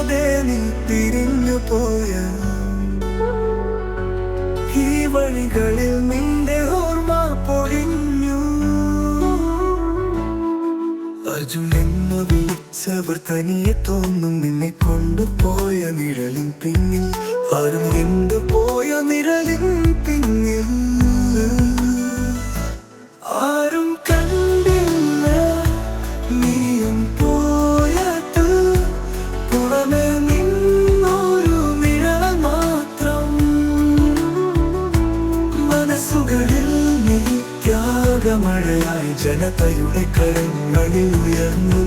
നോക്കാതെ നീ തിരിഞ്ഞു പോയ ഈ വഴികളിൽ നിന്റെ ഓർമ്മ പൊഴിഞ്ഞു. വിളിച്ചവർ തനിയെ തോന്നും നിന്നെ കൊണ്ടുപോയ നിഴലിൻ പിന്നിൽ ആരും എന്തു ത്യാഗമഴയായി ജനതയുടെ കരങ്ങളിൽ ഉയർന്നു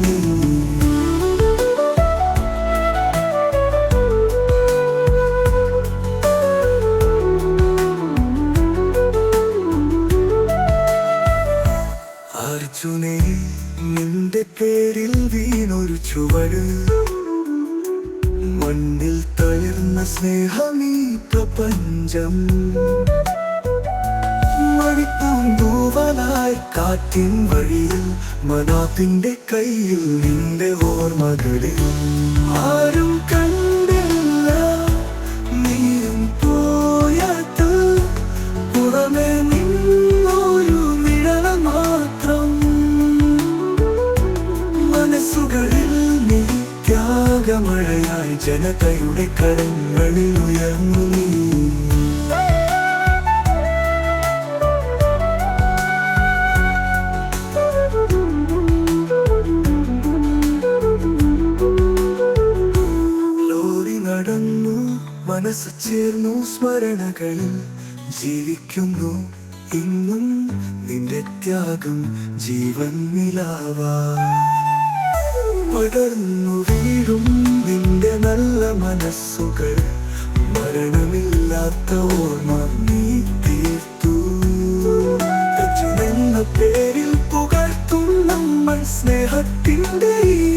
അർജുനെ നിന്റെ പേരിൽ വീണൊരു ചുവട്. മണ്ണിൽ തളിർന്ന സ്നേഹമീ പ്രപഞ്ചം. മണിപ്പൂന്തൂവലായി കാറ്റിൻ വഴിയിൽ മനാത്തിന്റെ കയ്യിൽ നിന്റെ ഓർമ്മകളിൽ. ആരും കണ്ടില്ല നീയും പോയത് പുറമെ നിന്നൊരു നിഴല മാത്രം. മനസ്സുകളിൽ നീ ത്യാഗമഴയായി ജനതയുടെ കരങ്ങളിൽ ഉയർന്നു നീ. മനസ്സ് ചേർന്നു സ്മരണകളിൽ ജീവിക്കുന്നു. ഇന്നും നിന്റെ ത്യാഗം ജീവൻ നിലാവാ. പടർന്നു വീഴും നിന്റെ നല്ല മനസ്സുകൾ. മരണമില്ലാത്ത ഓർമ്മ നീ തീർത്തു. എന്ന പേരിൽ പുകഴ്ത്തും നമ്മൾ സ്നേഹത്തിന്റെ ഈ